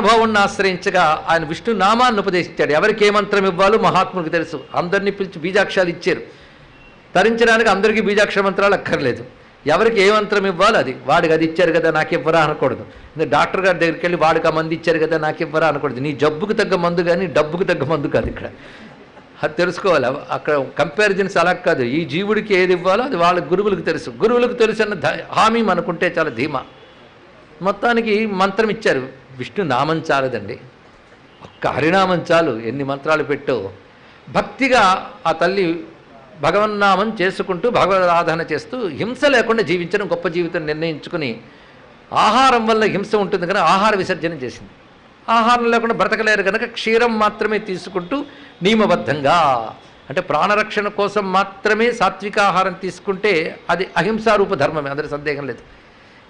మహానుభావుణ్ణి ఆశ్రయించగా ఆయన విష్ణు నామాన్ని ఉపదేశించాడు. ఎవరికి ఏ మంత్రం ఇవ్వాలో మహాత్మునికి తెలుసు. అందరినీ పిలిచి బీజాక్షరాలు ఇచ్చారు. తరించడానికి అందరికీ బీజాక్షర మంత్రాలు అక్కర్లేదు. ఎవరికి ఏ మంత్రం ఇవ్వాలో అది. వాడికి అది ఇచ్చారు కదా నాకు ఇవ్వరా అనకూడదు. డాక్టర్ గారి దగ్గరికి వెళ్ళి వాడికి ఆ మందు ఇచ్చారు కదా నాకు ఇవ్వరా అనకూడదు. నీ జబ్బుకు తగ్గ మందు కానీ డబ్బుకు తగ్గ మందు కాదు ఇక్కడ. అది తెలుసుకోవాలి. అక్కడ కంపారిజన్స్ అలా కాదు. ఈ జీవుడికి ఏది ఇవ్వాలో అది వాళ్ళ గురువులకు తెలుసు. గురువులకు తెలుసు అన్న హామీ మనకుంటే చాలా ధీమా. మొత్తానికి మంత్రం ఇచ్చారు. విష్ణు నామం చాలదండి. ఒక్క హరినామం చాలు. ఎన్ని మంత్రాలు పెట్టో. భక్తిగా ఆ తల్లి భగవన్నామం చేసుకుంటూ భగవద్ చేస్తూ హింస లేకుండా జీవించడం గొప్ప జీవితం నిర్ణయించుకుని ఆహారం వల్ల హింస ఉంటుంది కనుక ఆహార విసర్జన చేసింది. ఆహారం లేకుండా బ్రతకలేరు కనుక క్షీరం మాత్రమే తీసుకుంటూ నియమబద్ధంగా అంటే ప్రాణరక్షణ కోసం మాత్రమే సాత్విక ఆహారం తీసుకుంటే అది అహింసారూప ధర్మమే. అందరి సందేహం లేదు.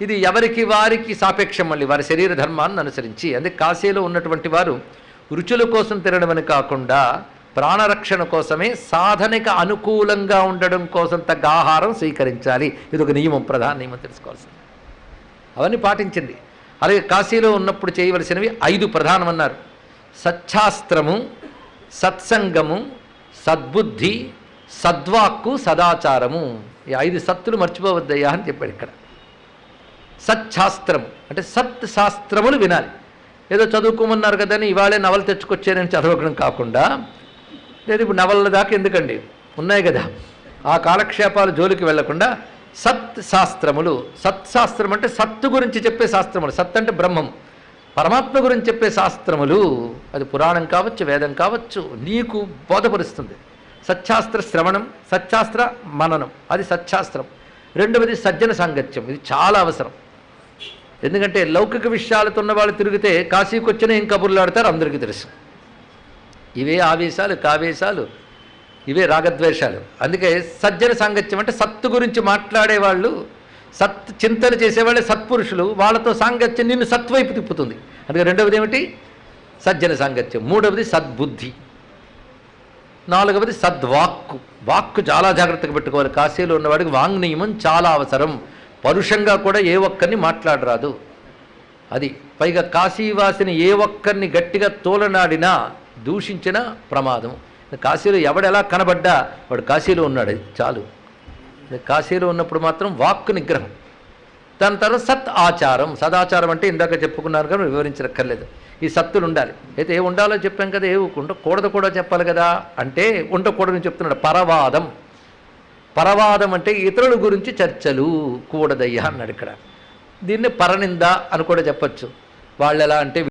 ఇది ఎవరికి వారికి సాపేక్షం మళ్ళీ. వారి శరీర ధర్మాన్ని అనుసరించి అదే కాశీలో ఉన్నటువంటి వారు రుచుల కోసం తినడమని కాకుండా ప్రాణరక్షణ కోసమే సాధనకి అనుకూలంగా ఉండడం కోసం తగ్గ ఆహారం స్వీకరించాలి. ఇది ఒక నియమం ప్రధాన నియమం తెలుసుకోవాల్సింది. అవన్నీ పాటించింది అలాగే కాశీలో ఉన్నప్పుడు చేయవలసినవి ఐదు ప్రధానమన్నారు. సచ్ఛాస్త్రము సత్సంగము సద్బుద్ధి సద్వాక్కు సదాచారము. ఈ ఐదు సత్తులు మర్చిపోవద్దయ్యా అని చెప్పాడు ఇక్కడ. సత్శాస్త్రము అంటే సత్ శాస్త్రములు వినాలి. ఏదో చదువుకోమన్నారు కదా అని ఇవాళే నవలు తెచ్చుకొచ్చానని చదవడం కాకుండా లేదు ఇప్పుడు నవల దాకా ఎందుకండి? ఉన్నాయి కదా. ఆ కాలక్షేపాలు జోలికి వెళ్ళకుండా సత్ శాస్త్రములు సత్శాస్త్రం అంటే సత్తు గురించి చెప్పే శాస్త్రములు. సత్ అంటే బ్రహ్మం. పరమాత్మ గురించి చెప్పే శాస్త్రములు అది పురాణం కావచ్చు వేదం కావచ్చు నీకు బోధపరుస్తుంది. సత్శాస్త్ర శ్రవణం సత్శాస్త్ర మననం. అది సత్శాస్త్రం రెండవది సజ్జన సాంగత్యం. ఇది చాలా అవసరం. ఎందుకంటే లౌకిక విషయాలతో ఉన్న వాళ్ళు తిరిగితే కాశీకి వచ్చిన ఏం కబుర్లు ఆడతారు అందరికీ తెలుసు. ఇవే ఆవేశాలు కావేశాలు ఇవే రాగద్వేషాలు. అందుకే సజ్జన సాంగత్యం అంటే సత్తు గురించి మాట్లాడేవాళ్ళు సత్ చింతన చేసేవాళ్ళే సత్పురుషులు వాళ్ళతో సాంగత్యం నిన్ను సత్వైపు తిప్పుతుంది. అందుకే రెండవది ఏమిటి? సజ్జన సాంగత్యం. మూడవది సద్బుద్ధి. నాలుగవది సద్వాక్కు. వాక్కు చాలా జాగ్రత్తగా పెట్టుకోవాలి. కాశీలో ఉన్నవాడికి వాంగ్ నియమం చాలా అవసరం. పరుషంగా కూడా ఏ ఒక్కరిని మాట్లాడరాదు. అది పైగా కాశీవాసిని ఏ ఒక్కరిని గట్టిగా తోలనాడినా దూషించిన ప్రమాదం. కాశీలో ఎవడెలా కనబడ్డా వాడు కాశీలో ఉన్నాడు చాలు. కాశీలో ఉన్నప్పుడు మాత్రం వాక్కు నిగ్రహం. దాని తర్వాత సత్ ఆచారం. సదాచారం అంటే ఇందాక చెప్పుకున్నారు కానీ వివరించక్కర్లేదు ఈ సత్తులు ఉండాలి. అయితే ఏ ఉండాలో చెప్పాం కదా ఏ ఉండకూడదు కూడా చెప్పాలి కదా. అంటే ఉండకూడదని చెప్తున్నాడు పరవాదం. పరవాదం అంటే ఇతరుల గురించి చర్చలు కూడదయ్యా అన్నాడు ఇక్కడ. దీన్ని పరనింద అని కూడా చెప్పచ్చు. వాళ్ళు ఎలా అంటే